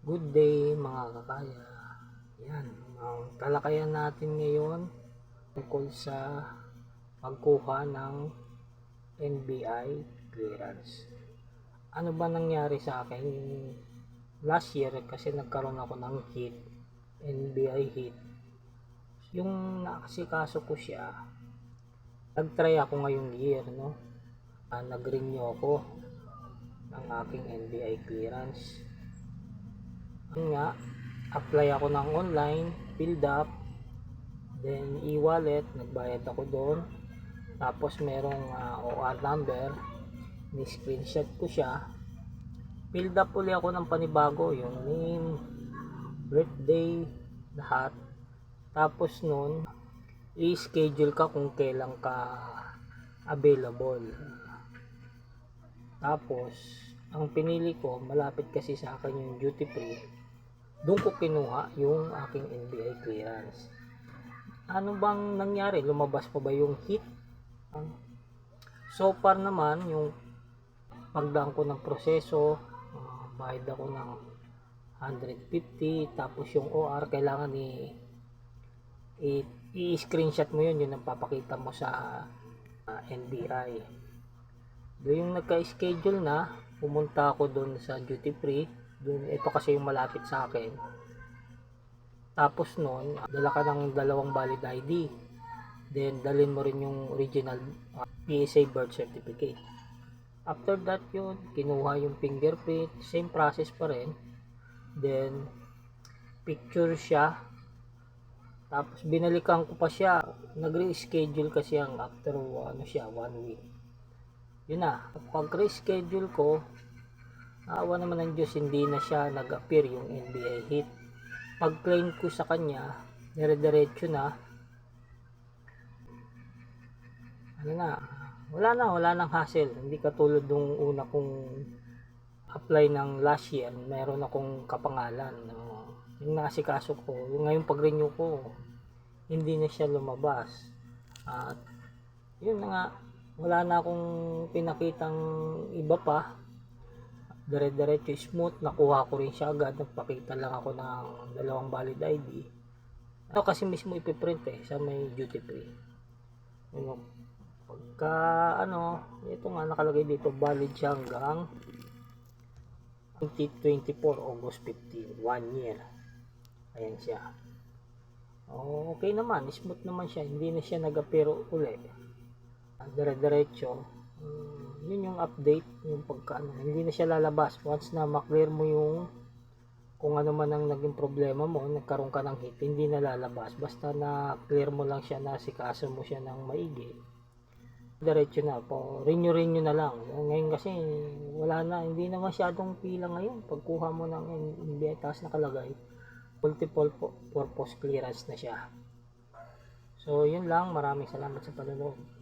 Good day mga kakaya. Yan, ang talakayan natin ngayon tungkol sa pagkuha ng NBI clearance. Ano ba nangyari sa akin last year kasi nagkaroon ako ng hit, NBI hit. Yung nakasikaso ko siya, nag-try ako ngayong year, no? Ah, nag-renew ako ng aking NBI clearance. Nga, apply ako ng online, filled up, then e-wallet, nagbayad ako doon. Tapos merong ah, OR number, ni-screenshot ko siya. Filled up uli ako ng panibago, yung name, birthday, lahat. Tapos nun, i-schedule ka kung kailan ka available. Tapos, ang pinili ko, malapit kasi sa akin yung duty free. Doon ko kinuha yung aking NBI clearance. Ano bang nangyari? Lumabas pa ba yung hit? So far naman, yung pagdaan ko ng proseso, uh, bayad ako ng 150, tapos yung OR, kailangan i- i- i-screenshot mo yun, yun ang papakita mo sa ah, NBI. Doon yung nagka-schedule na, pumunta ako doon sa duty free. Doon, ito kasi yung malapit sa akin. Tapos noon, dala ka ng dalawang valid ID. Then, dalhin mo rin yung original uh, PSA birth certificate. After that yun, kinuha yung fingerprint. Same process pa rin. Then, picture siya. Tapos, binalikan ko pa siya. Nag-reschedule kasi ang after ano siya, one week yun na, pag reschedule ko, awa naman ng Diyos, hindi na siya nag-appear yung NBA hit. Pag claim ko sa kanya, dire-diretso na, ano na, wala na, wala nang hassle. Hindi katulad nung una kong apply ng last year, meron akong kapangalan. No? Yung nasikaso ko, yung ngayong pag-renew ko, hindi na siya lumabas. At yun na nga, wala na akong pinakitang iba pa dire-diretso smooth. Nakuha ko rin siya agad. Nagpakita lang ako ng dalawang valid ID ito kasi mismo ipiprint eh sa may duty free. Yun, pagka ano ito nga nakalagay dito valid siya hanggang 2024 August 15 1 year. Ayan siya. Okay naman, smooth naman siya. Hindi na siya nag-appear uli. Dire-diretso. Um, yun yung update yung pagka ano, hindi na siya lalabas. Once na maklear mo yung kung ano man ang naging problema mo nagkaroon ka ng hit hindi na lalabas. Basta na clear mo lang siya na sikaso mo siya ng maigi. Diretso na po. Renew renew na lang. Ngayon kasi wala na. Hindi na masyadong pila ngayon. Pagkuha mo ng NBI tapos nakalagay. Multiple po- purpose clearance na siya. So yun lang. Maraming salamat sa panonood